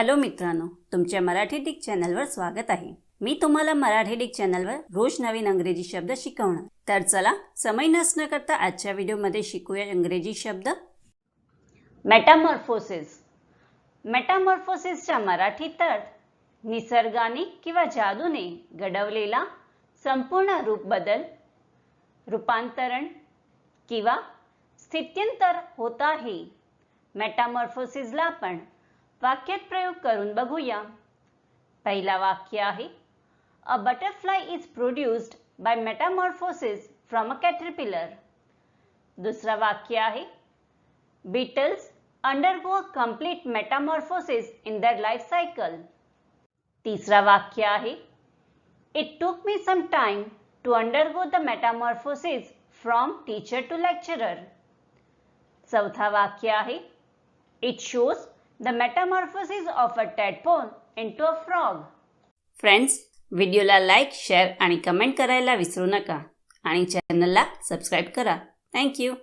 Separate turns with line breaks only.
Hello मित्रांनो तुमच्या Marathi Dick चॅनलवर स्वागत आहे. मी तुम्हाला मराठी डिक चॅनलवर रोज नवीन अंग्रेजी शब्द शिकवणार. तर चला समय नसणं करता आजच्या व्हिडिओमध्ये शिकूया इंग्रजी शब्द. मेटामॉर्फोसिस मेटामॉर्फोसिसच्या मराठीत अर्थ निसर्गाने किंवा जादूने घडवलेला संपूर्ण रूप बदल रूपांतरण किंवा स्थित्यंतर होत आहे. मेटामॉर्फोसिसला आपण वाक्यात प्रयोग करून बघूया. पहिला वाक्य आहे a butterfly is produced by metamorphosis from a caterpillar दुसरा वाक्य आहे beetles undergo a complete metamorphosis in their life cycle तिसरा वाक्य आहे it took me some time to undergo the metamorphosis from teacher to lecturer चौथा वाक्य आहे it shows the metamorphosis of a tadpole into a frog friends व्हिडिओला like share आणि comment करायला विसरू नका. आणि चॅनलला सबस्क्राईब करा. थँक्यू